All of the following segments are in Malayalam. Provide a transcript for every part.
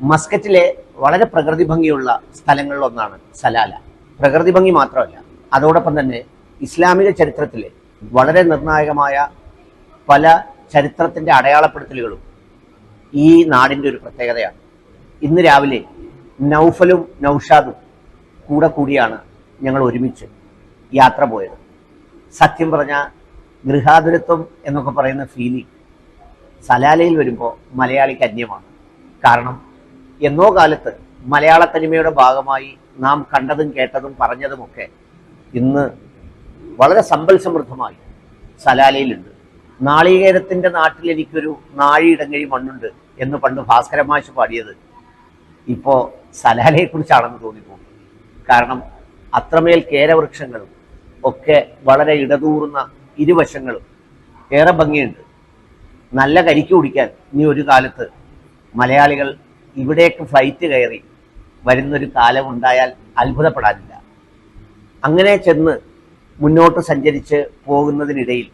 മസ്കറ്റിലെ വളരെ പ്രകൃതി ഭംഗിയുള്ള സ്ഥലങ്ങളിലൊന്നാണ് സലാല. പ്രകൃതി ഭംഗി മാത്രമല്ല അതോടൊപ്പം തന്നെ ഇസ്ലാമിക ചരിത്രത്തിലെ വളരെ നിർണായകമായ പല ചരിത്രത്തിന്റെ അടയാളപ്പെടുത്തലുകളും ഈ നാടിന്റെ ഒരു പ്രത്യേകതയാണ്. ഇന്ന് രാവിലെ നൗഫലും നൗഷാദും കൂടെ കൂടിയാണ് ഞങ്ങൾ ഒരുമിച്ച് യാത്ര പോയത്. സത്യം പറഞ്ഞ ഗൃഹാതുരത്വം എന്നൊക്കെ പറയുന്ന ഫീലിംഗ് സലാലയിൽ വരുമ്പോൾ മലയാളിക്ക് അന്യമാണ്. കാരണം എന്നോ കാലത്ത് മലയാള തനിമയുടെ ഭാഗമായി നാം കണ്ടതും കേട്ടതും പറഞ്ഞതുമൊക്കെ ഇന്ന് വളരെ സമ്പൽ സമൃദ്ധമായി സലാലയിലുണ്ട്. നാളികേരത്തിന്റെ നാട്ടിൽ എനിക്കൊരു നാഴിയിടങ്ങഴി മണ്ണുണ്ട് എന്ന് പണ്ട് ഭാസ്കരമാശ് പാടിയത് ഇപ്പോൾ സലാലയെക്കുറിച്ചാണെന്ന് തോന്നിപ്പോകും. കാരണം അത്രമേൽ കേരവൃക്ഷങ്ങളും ഒക്കെ വളരെ ഇടതൂർന്ന ഇരുവശങ്ങളും ഏറെ ഭംഗിയുണ്ട്. നല്ല കരിക്ക് കുടിക്കാൻ ഇനി ഒരു കാലത്ത് മലയാളികൾ ഇവിടേക്ക് ഫ്ലൈറ്റ് കയറി വരുന്നൊരു കാലം ഉണ്ടായാൽ അത്ഭുതപ്പെടാനില്ല. അങ്ങനെ ചെന്ന് മുന്നോട്ട് സഞ്ചരിച്ച് പോകുന്നതിനിടയിൽ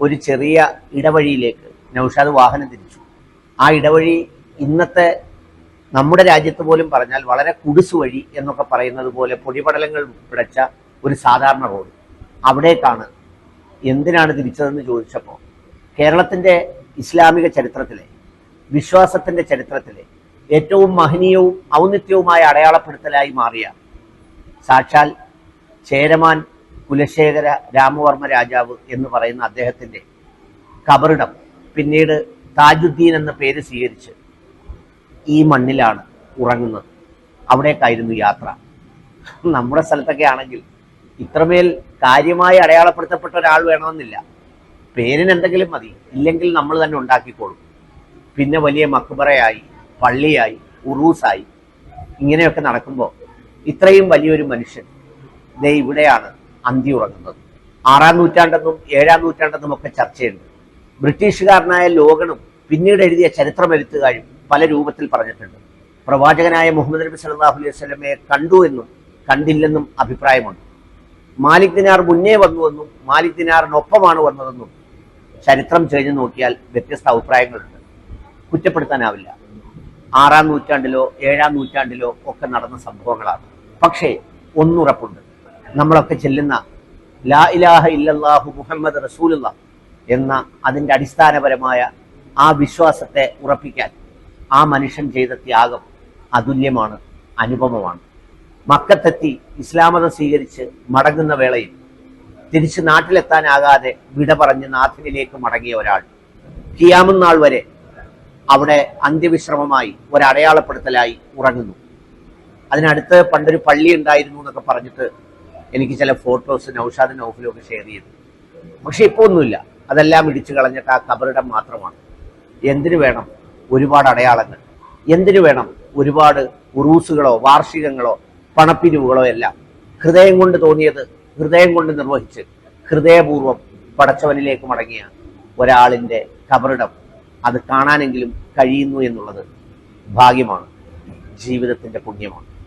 ഒരു ചെറിയ ഇടവഴിയിലേക്ക് നൌഷാദ് വാഹനം തിരിച്ചു. ആ ഇടവഴി ഇന്നത്തെ നമ്മുടെ രാജ്യത്ത് പോലും പറഞ്ഞാൽ വളരെ കുടിസ് വഴി എന്നൊക്കെ പറയുന്നത് പോലെ പൊടിപടലങ്ങൾ പിടച്ച ഒരു സാധാരണ റോഡ്. അവിടേക്കാണ് എന്തിനാണ് തിരിച്ചതെന്ന് ചോദിച്ചപ്പോൾ കേരളത്തിന്റെ ഇസ്ലാമിക ചരിത്രത്തിലെ വിശ്വാസത്തിന്റെ ചരിത്രത്തിലെ ഏറ്റവും മഹനീയവും ഔന്നിത്യവുമായ അടയാളപ്പെടുത്തലായി മാറിയ. സാക്ഷാൽ ചേരമാൻ കുലശേഖര രാമവർമ്മ രാജാവ് എന്ന് പറയുന്ന അദ്ദേഹത്തിന്റെ കബറിടം പിന്നീട് താജുദ്ദീൻ എന്ന പേര് സ്വീകരിച്ച് ഈ മണ്ണിലാണ് ഉറങ്ങുന്നത്. അവിടേക്കായിരുന്നു യാത്ര. നമ്മുടെ സ്ഥലത്തൊക്കെ ആണെങ്കിൽ ഇത്രമേൽ കാര്യമായി അടയാളപ്പെടുത്തപ്പെട്ട ഒരാൾ വേണമെന്നില്ല. പേരിന് എന്തെങ്കിലും മതി. ഇല്ലെങ്കിൽ നമ്മൾ തന്നെ ഉണ്ടാക്കിക്കോളും. പിന്നെ വലിയ മക്ബറയായി പള്ളിയായി ഉറൂസായി ഇങ്ങനെയൊക്കെ നടക്കുമ്പോൾ ഇത്രയും വലിയൊരു മനുഷ്യൻ ദേ ഇവിടെയാണ് അന്തി ഉറങ്ങുന്നത്. ആറാം നൂറ്റാണ്ടെന്നും ഏഴാം നൂറ്റാണ്ടെന്നും ഒക്കെ ചർച്ചയുണ്ട്. ബ്രിട്ടീഷുകാരനായ ലോഗണും പിന്നീട് എഴുതിയ ചരിത്രമെഴുത്തുകാരും പല രൂപത്തിൽ പറഞ്ഞിട്ടുണ്ട്. പ്രവാചകനായ മുഹമ്മദ് നബി സല്ലല്ലാഹു അലൈഹി വസല്ലമയെ കണ്ടു എന്നും കണ്ടില്ലെന്നും അഭിപ്രായമുണ്ട്. മാലിക് ദിനാർ മുന്നേ വന്നുവെന്നും മാലിക് ദിനാറിനൊപ്പമാണ് വന്നതെന്നും ചരിത്രം ചെയ്തു നോക്കിയാൽ വ്യത്യസ്ത അഭിപ്രായങ്ങളുണ്ട്. കുറ്റപ്പെടുത്താനാവില്ല. ആറാം നൂറ്റാണ്ടിലോ ഏഴാം നൂറ്റാണ്ടിലോ ഒക്കെ നടന്ന സംഭവങ്ങളാണ്. പക്ഷേ ഒന്നുറപ്പുണ്ട്. നമ്മളൊക്കെ ചെല്ലുന്ന ലാ ഇലാഹ ഇല്ലാഹു മുഹമ്മദ് റസൂലുള്ള എന്ന അതിന്റെ അടിസ്ഥാനപരമായ ആ വിശ്വാസത്തെ ഉറപ്പിക്കാൻ ആ മനുഷ്യൻ ചെയ്ത ത്യാഗം അതുല്യമാണ് അനുപമമാണ്. മക്കത്തെത്തി ഇസ്ലാമതം സ്വീകരിച്ച് മടങ്ങുന്ന വേളയിൽ തിരിച്ച് നാട്ടിലെത്താനാകാതെ വിട പറഞ്ഞ് നാഥനിലേക്ക് മടങ്ങിയ ഒരാൾ. കിയാമുന്നാൾ വരെ അവിടെ അന്ത്യവിശ്രമമായി ഒരടയാളപ്പെടുത്തലായി ഉറങ്ങുന്നു. അതിനടുത്ത് പണ്ടൊരു പള്ളി ഉണ്ടായിരുന്നു എന്നൊക്കെ പറഞ്ഞിട്ട് എനിക്ക് ചില ഫോട്ടോസ് നൌഷാദ് നൗഫലും ഒക്കെ ഷെയർ ചെയ്തു. പക്ഷെ ഇപ്പോൾ ഒന്നുമില്ല. അതെല്ലാം ഇടിച്ചു കളഞ്ഞിട്ട് ആ കബറിടം മാത്രമാണ്. എന്തിനു വേണം ഒരുപാട് അടയാളങ്ങൾ? എന്തിനു വേണം ഒരുപാട് ഉറൂസുകളോ വാർഷികങ്ങളോ പണപ്പിരിവുകളോ എല്ലാം? ഹൃദയം കൊണ്ട് തോന്നിയത് ഹൃദയം കൊണ്ട് നിർവഹിച്ച് ഹൃദയപൂർവം പടച്ചവനിലേക്ക് മടങ്ങിയ ഒരാളിന്റെ കബറിടം അത് കാണാനെങ്കിലും കഴിയുന്നു എന്നുള്ളത് ഭാഗ്യമാണ്. ജീവിതത്തിന്റെ പുണ്യമാണ്.